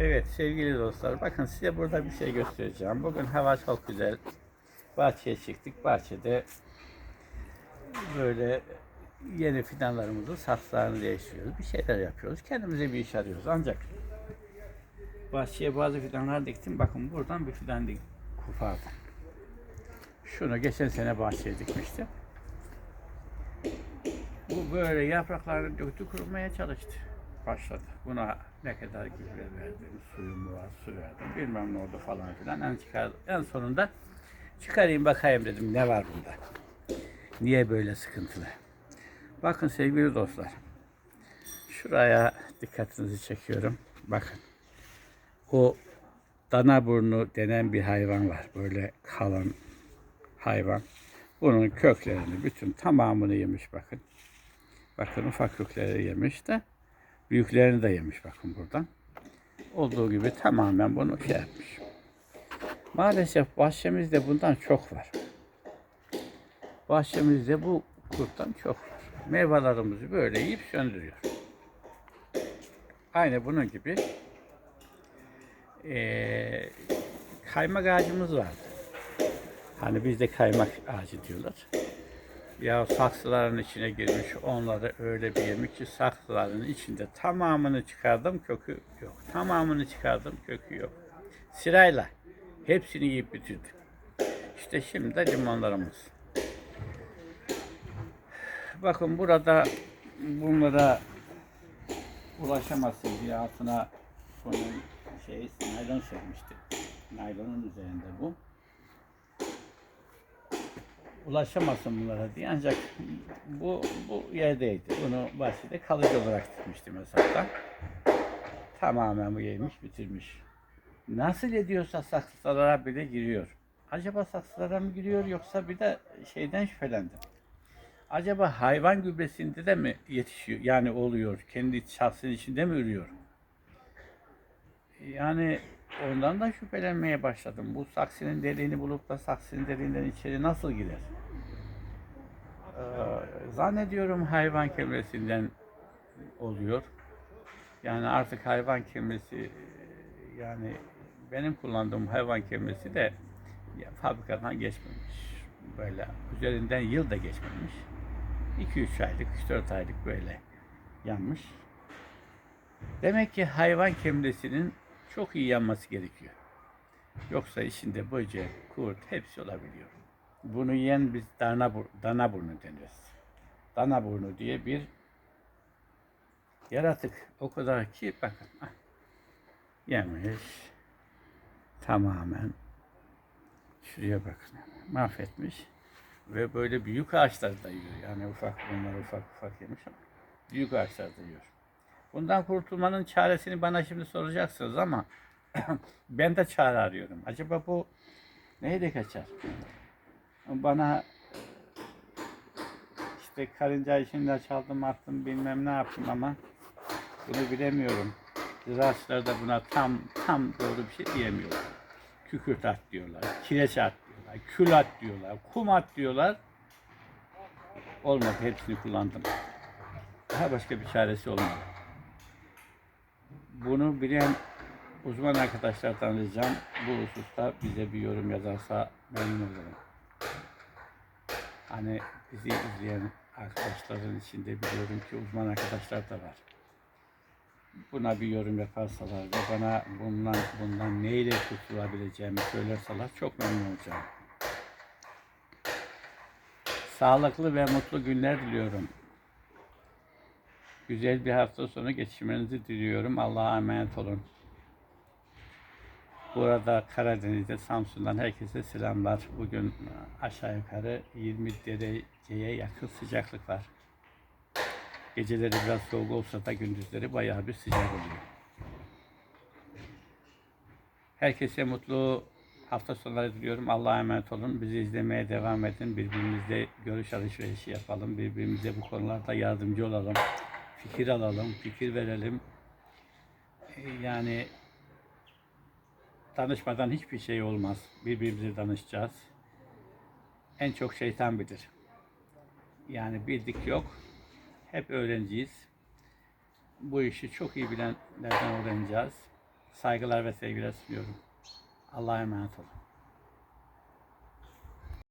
Evet sevgili dostlar bakın size burada bir şey göstereceğim. Bugün hava çok güzel. Bahçeye çıktık. Bahçede böyle yeni fidanlarımızı saksılarını değiştiriyoruz. Bir şeyler yapıyoruz. Kendimize bir iş arıyoruz. Ancak bahçeye bazı fidanlar diktim. Bakın buradan bir fidan dik kopardım. Şunu geçen sene bahçeye dikmiştim. Bu böyle yapraklarını döktü kurumaya çalıştı. Başladı. Buna ne kadar gübre verdim, suyum var, su verdim, bilmem ne oldu falan filan. En, çıkar, en sonunda çıkarayım bakayım dedim ne var bunda. Niye böyle sıkıntılı? Bakın sevgili dostlar. Şuraya dikkatinizi çekiyorum. Bakın. O dana burnu denen bir hayvan var. Böyle kalın hayvan. Bunun köklerini bütün tamamını yemiş bakın. Bakın ufak kökleri yemiş de büyüklerini de yemiş bakın buradan. Olduğu gibi tamamen bunu şey yapmış. Maalesef bahçemizde bundan çok var. Bahçemizde bu kurttan çok var. Meyvelerimizi böyle yiyip söndürüyor. Aynı bunun gibi eee kaymak ağacımız vardı. Hani bizde kaymak ağacı diyorlar. Ya saksıların içine girmiş, onları öyle bir yemiş ki saksıların içinde tamamını çıkardım, kökü yok. Tamamını çıkardım, kökü yok. Sırayla hepsini yiyip bitirdim. İşte şimdi de limonlarımız. Bakın burada bunlara ulaşamazsın diye altına bunun şey naylon sermişti. Naylonun üzerinde bu ulaşamazsın bunlara diye ancak bu bu yerdeydi. Bunu bahçede kalıcı olarak tutmuştu mesela. Tamamen bu yemiş bitirmiş. Nasıl ediyorsa saksılara bile giriyor. Acaba saksılara mı giriyor yoksa bir de şeyden şüphelendim. Acaba hayvan gübresinde de mi yetişiyor? Yani oluyor. Kendi şahsın içinde mi ürüyor? Yani ondan da şüphelenmeye başladım. Bu saksının deliğini bulup da saksının deliğinden içeri nasıl girer? Ee, zannediyorum hayvan kemresinden oluyor. Yani artık hayvan kemresi yani benim kullandığım hayvan kemresi de fabrikadan geçmemiş. Böyle üzerinden yıl da geçmemiş. 2-3 aylık, 3-4 aylık böyle yanmış. Demek ki hayvan kemresinin çok iyi yanması gerekiyor. Yoksa içinde böcek, kurt hepsi olabiliyor. Bunu yiyen biz dana, dana burnu deniyoruz. Dana burnu diye bir yaratık. O kadar ki bakın. ah, Yemiş. Tamamen. Şuraya bakın. Mahvetmiş. Ve böyle büyük ağaçları da yiyor. Yani ufak bunlar ufak ufak yemiş ama büyük ağaçları da yiyor. Bundan kurtulmanın çaresini bana şimdi soracaksınız ama ben de çare arıyorum. Acaba bu neyle kaçar? Bana işte karınca içinde çaldım attım bilmem ne yaptım ama bunu bilemiyorum. Ziraatçılar da buna tam tam doğru bir şey diyemiyorlar. Kükürt at diyorlar, kireç at diyorlar, kül at diyorlar, kum at diyorlar. Olmadı hepsini kullandım. Daha başka bir çaresi olmadı bunu bilen uzman arkadaşlardan ricam bu hususta bize bir yorum yazarsa memnun olurum. Hani bizi izleyen arkadaşların içinde biliyorum ki uzman arkadaşlar da var. Buna bir yorum yaparsalar ve bana bundan bundan neyle kurtulabileceğimi söylerseler çok memnun olacağım. Sağlıklı ve mutlu günler diliyorum. Güzel bir hafta sonu geçirmenizi diliyorum. Allah'a emanet olun. Burada Karadeniz'de Samsun'dan herkese selamlar. Bugün aşağı yukarı 20 dereceye yakın sıcaklık var. Geceleri biraz soğuk olsa da gündüzleri bayağı bir sıcak oluyor. Herkese mutlu hafta sonları diliyorum. Allah'a emanet olun. Bizi izlemeye devam edin. Birbirimizle görüş alışverişi yapalım. Birbirimize bu konularda yardımcı olalım fikir alalım, fikir verelim. Ee, Yani danışmadan hiçbir şey olmaz. Birbirimize danışacağız. En çok şeytan bilir. Yani bildik yok. Hep öğrenciyiz. Bu işi çok iyi bilenlerden öğreneceğiz. saygılar ve sevgiler sunuyorum. Allah'a emanet olun.